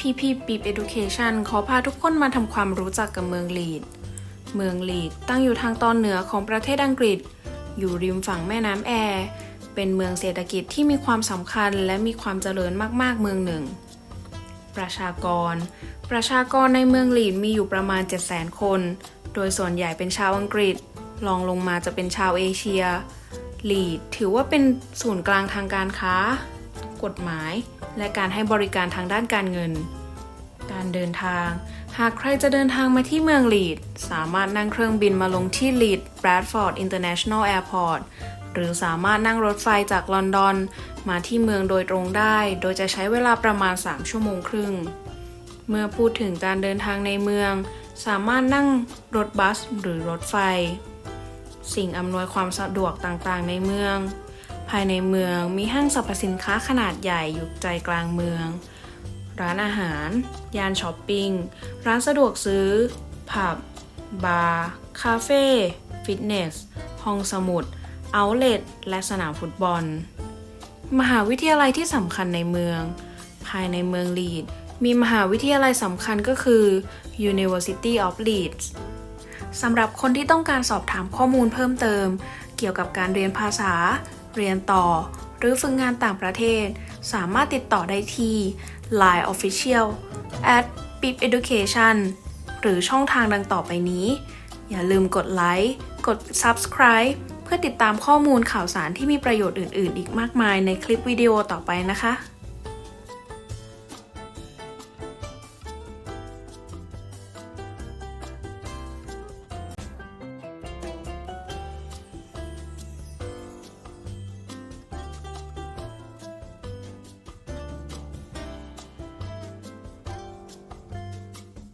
พีพีปีบ Education ขอพาทุกคนมาทำความรู้จักกับเมืองลีด เมืองลีดตั้งอยู่ทางตอนเหนือของประเทศอังกฤษ อยู่ริมฝั่งแม่น้ำแอร์ เป็นเมืองเศรษฐกิจที่มีความสำคัญและมีความเจริญมากๆเมืองหนึ่ง ประชากร ประชากรในเมืองลีดมีอยู่ประมาณ 700,000 คน โดยส่วนใหญ่เป็นชาวอังกฤษรองลงมาจะเป็นชาวเอเชีย ลีดถือว่าเป็นศูนย์กลางทางการค้า กฎหมาย และการให้บริการทางด้านการเงิน การเดินทาง หากใครจะเดินทางมาที่เมืองลีด สามารถนั่งเครื่องบินมาลงที่ลีด Bradford International Airport หรือสามารถนั่งรถไฟจากลอนดอน มาที่เมืองโดยตรงได้ โดยจะใช้เวลาประมาณ 3 ชั่วโมงครึ่ง เมื่อพูดถึงการเดินทางในเมือง สามารถนั่งรถบัสหรือรถไฟ สิ่งอำนวยความสะดวกต่างๆ ในเมือง ภายในเมืองมีห้างสรรพสินค้าขนาดใหญ่อยู่ใจกลางเมือง ร้านอาหาร ยานช้อปปิ้ง ร้านสะดวกซื้อ ผับ บาร์ คาเฟ่ ฟิตเนส ห้องสมุด เอาเลทและสนามฟุตบอล มหาวิทยาลัยที่สำคัญในเมือง ภายในเมืองลีด มีมหาวิทยาลัยสำคัญก็คือ University of Leeds สำหรับคนที่ต้องการสอบถามข้อมูลเพิ่มเติม เกี่ยวกับการเรียนภาษา เรียนต่อ หรือฝึกงานต่างประเทศ สามารถติดต่อได้ที่ Line Official at pip education หรือช่องทางดังต่อไปนี้ อย่าลืมกดไลค์ กด subscribe เพื่อติดตามข้อมูลข่าวสารที่มีประโยชน์อื่น ๆ อีกมากมายในคลิปวิดีโอต่อไปนะคะ